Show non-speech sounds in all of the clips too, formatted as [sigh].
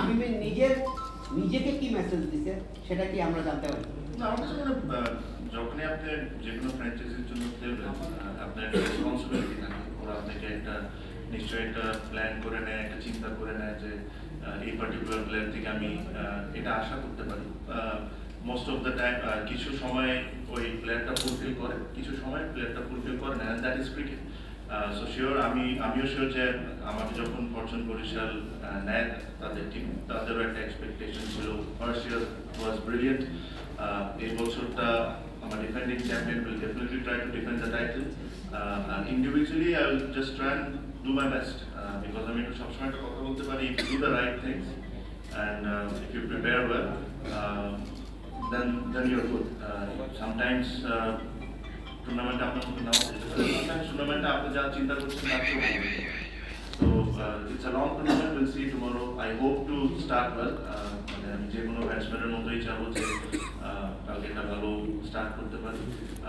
শামিমের নিজের, নিজেকে কি মেসেজ দিছে, সেটা কি আমরা জানতে পারি? যখনই আপনি যে কোনো ফ্র্যাঞ্চাইজির জন্য আপনার রেসপন্সিবিলিটি থাকে। ওরা আপনাকে একটা, নিশ্চয়ই একটা প্ল্যান করে নেয়, একটা চিন্তা করে নেয় যে এই পার্টিকুলার প্লেয়ার থেকে আমি এটা আশা করতে পারি। মোস্ট অফ দ্য টাইম কিছু সময় ওই প্লেয়ারটা ফুলফিল করে, কিছু সময় প্লেয়ারটা ফুলফিল করে না that is cricket so sure আমি আমিও শিওর যে আমাকে যখন ফরচুন বরিশাল আহ, নেয় তাদের টিম তাদেরও একটা এক্সপেকটেশন ছিল। ফার্স্ট ইয়ার ওয়াজ ব্রিলিয়েন্ট এই বছরটা আমার defending champion will definitely try to defend the title R individually I will just try and do my best because আমি একটু সবসময় একটা কথা বলতে পারি if do the right things and if you prepare well then then you're good. Uh, sometimes uh, টুর্নামেন্টে আপনার মতো নাও টুর্নামেন্টে আপনি যা চিন্তা করছেন it's a long tournament. We'll see tomorrow. I hope to start well. Uh, মানে আমি যে কোনো ব্যাটসম্যানের মতোই চাবো যে কালকে একটা ভালো স্টার্ট করতে পারি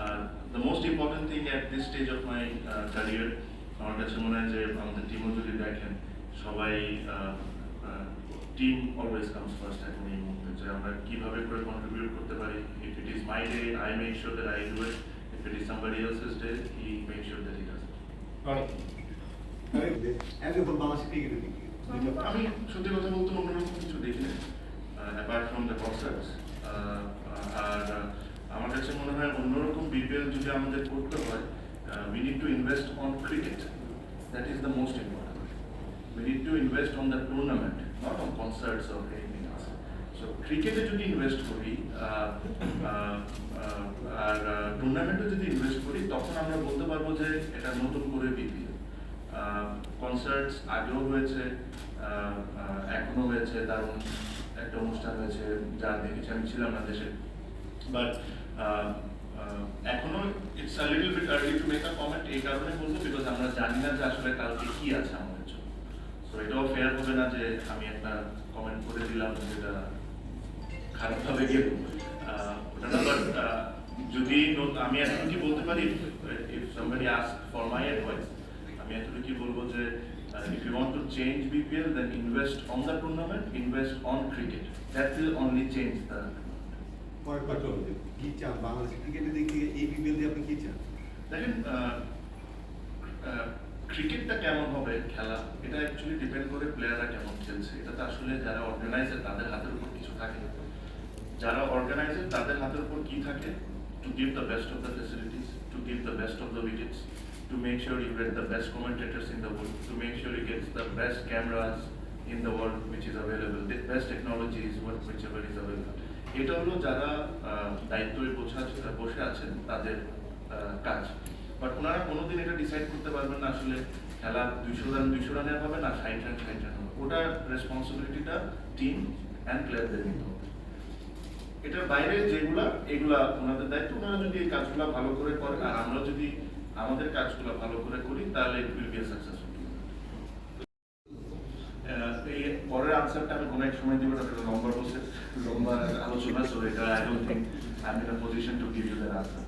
আর the most important thing at this stage of my career আমার কাছে মনে হয় যে আমাদের টিমও যদি দেখেন সবাই টিম অলওয়েজ কামস ফার্স্ট এখন এই মুহূর্তে যে আমরা কীভাবে করে কন্ট্রিবিউট করতে পারি if it is my day I make sure that I do it if it is somebody else's day he make sure that he does একজন বাংলাদেশ ক্রিকেটের দিকে আমি সত্যি কথা বলতে অন্যরকম কিছু দেখি অ্যাপার্ট ফ্রম দ্য কনসার্টস আর আহ, আমার কাছে মনে হয় অন্যরকম বিপিএল যদি আমাদের করতে হয় we need to invest on cricket that is the most important we need to invest on the tournament not on concerts or anything else so ক্রিকেটে যদি ইনভেস্ট করি আর টুর্নামেন্টে যদি ইনভেস্ট করি, তখন আমরা বলতে পারব যে এটা নতুন করে বিপিএল কনসার্টস আগেও হয়েছে এখনও হয়েছে, দারুণ একটা অনুষ্ঠান হয়েছে যা দেখেছি আমি ছিলাম না দেশে। বাট এখনও it's a little bit early to make a comment এই কারণে বলব বিকজ আমরা জানি না যে আসলে কালকে কি আছে আমাদের জন্য। সো এটাও ফেয়ার হবে না যে আমি একটা কমেন্ট করে দিলাম যেটা খারাপভাবে গেল ওটা না যদি আমি এতটুকু বলতে পারি if somebody ask for my advice আমি এতটুকু বলব যে if you want to change BPL then invest on the tournament invest on cricket that will only change the কয়েকবার কি চান বাংলাদেশ ক্রিকেটের দিক থেকে এই বিপিএল দিয়ে আপনি কি চান দেখেন ক্রিকেটটা কেমন হবে খেলা? এটা অ্যাকচুয়ালি ডিপেন্ড করে প্লেয়াররা কেমন খেলছে। এটা তো আসলে যারা অর্গানাইজার তাদের হাতের উপর কিছু থাকে। যারা অর্গানাইজার তাদের হাতের উপর কি থাকে? To give the best of the facilities to give the best of the wickets you get the best commentators in the world to make sure you gets the best cameras in the world which is available the best technologies which ever is available এটা হলো যারা দায়িত্বে বসে আছে বসে আছেন, তাদের কাজ। বাট ওনারা কোনোদিন এটা ডিসাইড করতে পারবেন না আসলে খেলা দুইশো রান, দুইশো রানের হবে না, ষাট রান ষাট রান হবে। ওটার রেসপন্সিবিলিটিটা টিম অ্যান্ড প্লেয়ারদের নিতে এটার বাইরে যেগুলা এগুলা ওনাদের দায়িত্ব ওনারা যদি এই কাজগুলো ভালো করে করেন আর আমরা যদি আমাদের কাজগুলো ভালো করে করি তাহলে ইট উইল বি সাকসেসফুল এই পরের আনসারটা আমি কোনো এক সময় দিব না কারণ লম্বা বসে লম্বা আলোচনা সো এটা I don't think I am in a position to give you that answer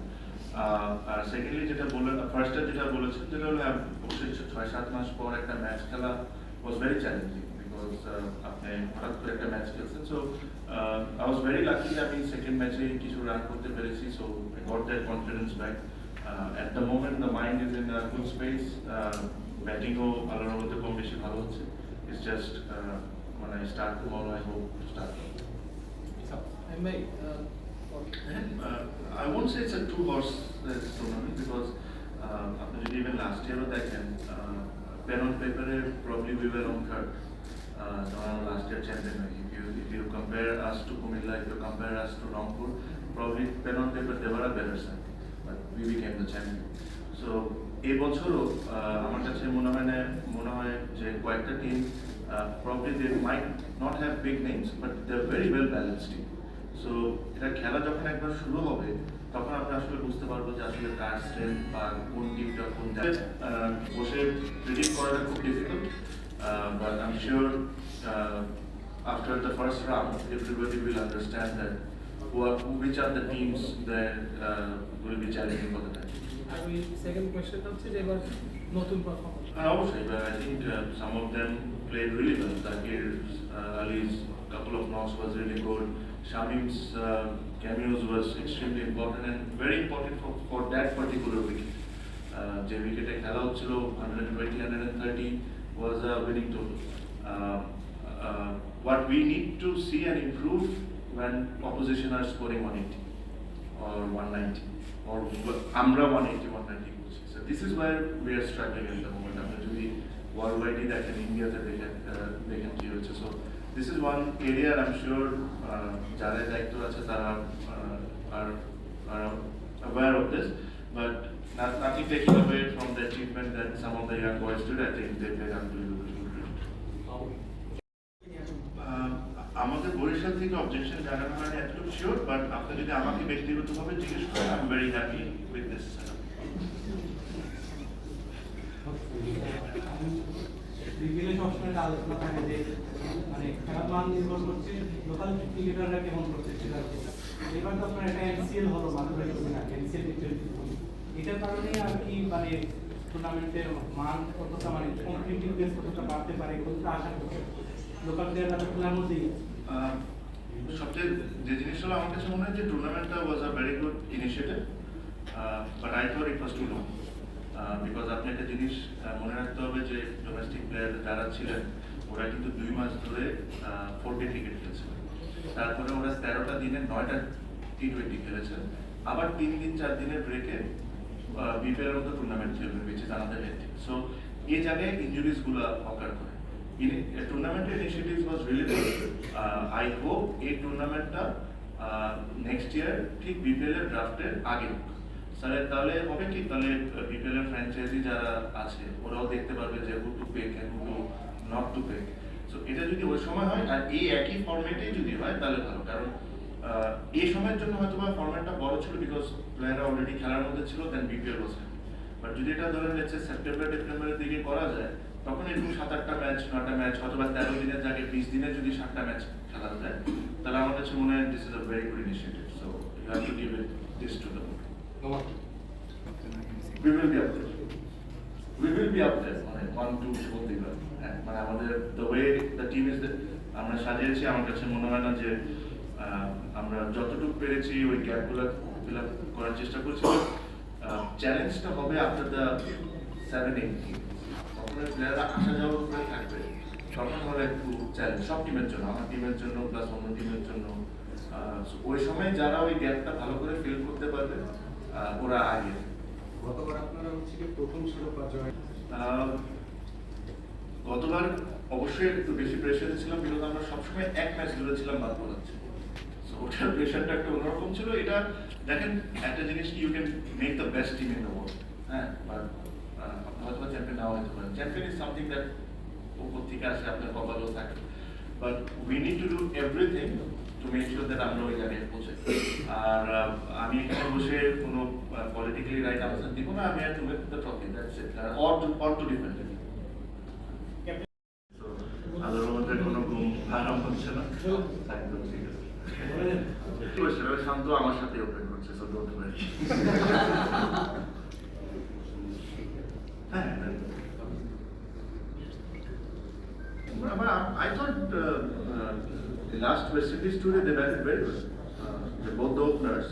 R secondly যেটা বললেন ফার্স্টে যেটা বলেছেন যেটা হলো হ্যাঁ, অবশ্যই ছয় সাত মাস পর একটা ম্যাচ খেলা ওয়াজ ভেরি চ্যালেঞ্জিং বিকজ আপনি হঠাৎ করে একটা ম্যাচ খেলছেন so I was very lucky আমি সেকেন্ড ম্যাচে কিছু রান করতে পেরেছি so I got that confidence back at the moment the mind is in good space ব্যাটিংও আল্লাহর মধ্যে কম বেশি ভালো হচ্ছে ইটস জাস্ট মানে start tomorrow I hope to start And my, uh, And uh, I won't say it's a two horse race tournament because uh, আপনি যদি even last yearও দেখেন uh, pen on paper A probably we were on third uh, আমরা last champion if you if you compare us to Kumilla if you compare us to Rangpur probably pen on paper they were a better side but we became the champion so এই বছরও uh, আমার কাছে মনে হয় না মনে হয় যে কয়েকটা team probably they might not have big names but they're very well balanced team so এটা খেলা যখন একবার শুরু হবে তখন আমরা আসলে বুঝতে পারব যে আসলে কার স্ট্রেংথ বা কোন টিমটা কোন বসে প্রেডিক্ট করাটা খুব difficult But I am sure after the first round everybody will understand that what which are the teams that uh, will be challenging for the title. আমি সেকেন্ড কোয়েশ্চেনটা হচ্ছে যে এবার নতুন performance And obviously, but I think uh, some of them played really well. Zakir uh, Ali's couple of knocks was really good. Shamim's uh, cameos was extremely important and very important for, for that particular wicket. Uh, যে উইকেটে খেলা হচ্ছিল hundred twenty hundred thirty was a winning total what we need to see and improve when opposition are scoring 180 or 190 or আমরা 180 190 করছি so this is where we are struggling at the moment আপনি যদি world ওয়াইডই দেখেন ইন্ডিয়াতে দেখেন আহ, দেখেন কি হচ্ছে so this is one area I'm sure uh, যাদের দায়িত্ব আছে তারা uh, are are aware of this but not, nothing taking away from the achievement that some of the young boys did I think they played unbelievable আহ, আমাদের বরিশাল থেকে objection জানানো হয়নি এতটুকু sure but আপনি যদি আমাকে ব্যক্তিগতভাবে জিজ্ঞেস করেন I am very happy with this বিপিএলে সবসময় একটা আলোচনা থাকে যে মানে খেলার মান নির্ভর করছে লোকাল ক্রিকেটাররা কেমন করছে সেটার এবার তো আপনার একটা এনসিএল হলো মাত্র এনসিএল এটার কারণে আর কি মানে টুর্নামেন্টের মান কতটা মানে কম্পিটিটিভনেস কতটা বাড়তে পারে কতটা আশা করছে। লোকাল প্লেয়াররা তো খেলার মধ্যেই। সবচেয়ে যে জিনিসটা হলো আমার কাছে মনে হয় যে টুর্নামেন্টটা was a very good initiative but I thought it was too long because আপনি একটা জিনিস মনে রাখতে হবে যে ডোমেস্টিক প্লেয়ার যারা ছিলেন, ওরা কিন্তু দুই মাস ধরে ফোর ডে ক্রিকেট খেলছে তারপরে ওরা তেরোটা দিনে নয়টা টি টোয়েন্টি খেলেছে। আবার তিন দিন, চার দিনের ব্রেকে বিপিএল এর মতো টুর্নামেন্ট খেলবে উইচ ইজ আনাদার সো এই জায়গায় ইনজুরিজগুলো অকার করে। টুর্নামেন্টের initiative was good I hope এই টুর্নামেন্টটা নেক্সট ইয়ার ঠিক বিপিএল এর ড্রাফটের আগে হোক। তাহলে তাহলে হবে কি? তাহলে বিপিএল এর ফ্র্যাঞ্চাইজি যারা আছে, ওরাও দেখতে পারবে যে who to pick who to not to pick so এটা যদি ওই সময় হয়, আর এই একই ফরম্যাটেই যদি হয়, তাহলে ভালো। কারণ এই সময়ের জন্য হয়তো বা ফরম্যাটটা বড় ছিল বিকজ প্লেয়াররা অলরেডি খেলার মধ্যে ছিল দেন বিপিএল বসে। বাট যদি এটা ধরেন হচ্ছে সেপ্টেম্বর ডিসেম্বরের দিকে করা যায় তখন এরকম সাত আটটা ম্যাচ নটা ম্যাচ অথবা তেরো দিনের জায়গায় বিশ দিনে যদি সাতটা ম্যাচ খেলা যায় তাহলে আমার কাছে মনে হয় this is a very good initiative so you have to give it this to the we will be up there. We will be up there, মানে one, two, বলতেই মানে আমাদের way the team is the- আমরা সাজিয়েছি আমার কাছে মনে হয় না যে আমরা যতটুকু পেরেছি ওই গ্যাপগুলো ফিল আপ করার চেষ্টা করছি চ্যালেঞ্জটা হবে আফটার দ্য সেভেন এইট তখন প্লেয়াররা আসা যাওয়ার উপরে থাকবে। তখন হবে একটু চ্যালেঞ্জ সব টিমের জন্য আমার টিমের জন্য প্লাস অন্য টিমের জন্য। ওই সময় যারা ওই গ্যাপটা ভালো করে ফিল করতে পারবে ওরা আগে গতবার আপনারা হচ্ছে কি প্রথম শিরোপা জয় গতবার অবশ্যই একটু বেশি প্রেশারে ছিলাম বিকজ আমরা সবসময় এক ম্যাচ ধরেছিলাম বাদ পড়াচ্ছে ওটার প্রেশারটা একটু অন্যরকম ছিল। এটা দেখেন একটা জিনিস you can make the best team in the world হ্যাঁ? হয়তো চ্যাম্পিয়ন নাও হতে পারে। চ্যাম্পিয়ন ইজ সামথিং দ্যাট উপর থেকে আসে আপনার কপালও থাকে। But we need to do everything to make sure that আমরা ওই জায়গায় পৌঁছে। আর আমি এখানে বসে কোনো পলিটিক্যালি রাইট আনসার দিব না। আমি আর to make the trophy that's it or to or to defend it আলোর মধ্যে কোনো ঘুম আরাম হচ্ছে না। [laughs] শান্ত আমার সাথে ওপেন করছে সো ডোন্ট ওয়ারি হ্যাঁ আমার I thought uh, uh, the last West Indies tour they batted very well. Uh, the both the openers,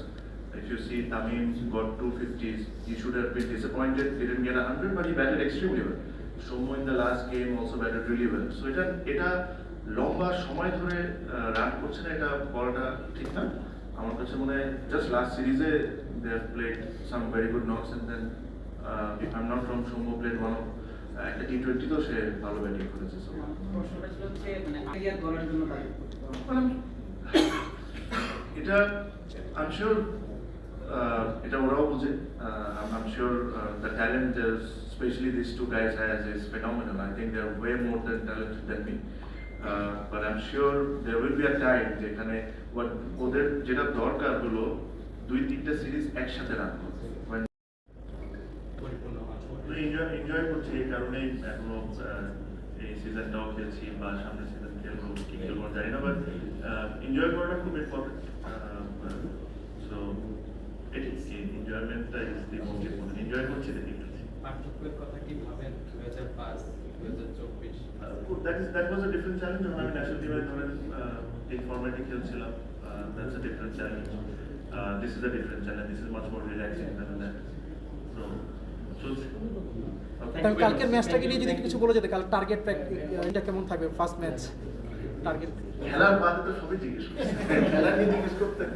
if you see Tamim got 250s, he should have been disappointed, he didn't get 100, but he batted extremely well. Somo in the last game also batted really well. So এটা এটা লম্বা সময় ধরে run করছে না, এটা বলাটা ঠিক না। আমার কাছে মনে হয় জাস্ট লাস্ট সিরিজে they have played some very good knocks and then if I am not from সোমো played one of একটা টি টোয়েন্টিতেও সে ভালো ব্যাটিং করেছে এটা আই এম শিওর এটা ওরাও বুঝে। I am sure the talent specially this two guys has is phenomenal I think they are way more then talented then me but I am sure there will be a time যেখানে ওদের যেটা দরকার হলো দুই তিনটা series একসাথে রাখব When enjoy করছি এই কারণেই এখনও এই সিজনটাও খেলছি বা সামনের সিজন খেলব কি খেলব জানি না বাট এনজয় করাটা খুব ইম্পর্টেন্ট সো এটি এনজয়মেন্টটা is the most important enjoy করছি দেখি। পার্থক্যের কথা কি ভাবেন? দুই হাজার পাঁচ that is that was a different challenge যখন আমি ন্যাশনাল টিমে ধরেন এই ফরম্যাটে খেলছিলাম that's a different challenge this is a different challenge this is much more relaxing than that so কালকের ম্যাচটাকে নিয়ে যদি কিছু বলে যেতে কাল টার্গেট এটা কেমন থাকবে? ফার্স্ট ম্যাচ টার্গেট খেলার বাদে তো সবই জিজ্ঞেস খেলা নিয়ে জিজ্ঞেস করতেন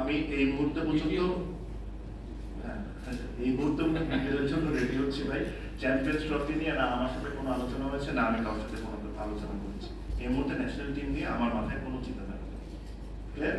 আমি এই মুহূর্তে পর্যন্ত এই মুহূর্তে নিজেদের জন্য রেডি হচ্ছি ভাই। চ্যাম্পিয়ন্স ট্রফি নিয়ে না আমার সাথে কোনো আলোচনা হয়েছে, না আমি কারোর সাথে কোনো আলোচনা করেছি। এই মুহূর্তে ন্যাশনাল টিম নিয়ে আমার মাথায় কোনো চিন্তা নেই ক্লিয়ার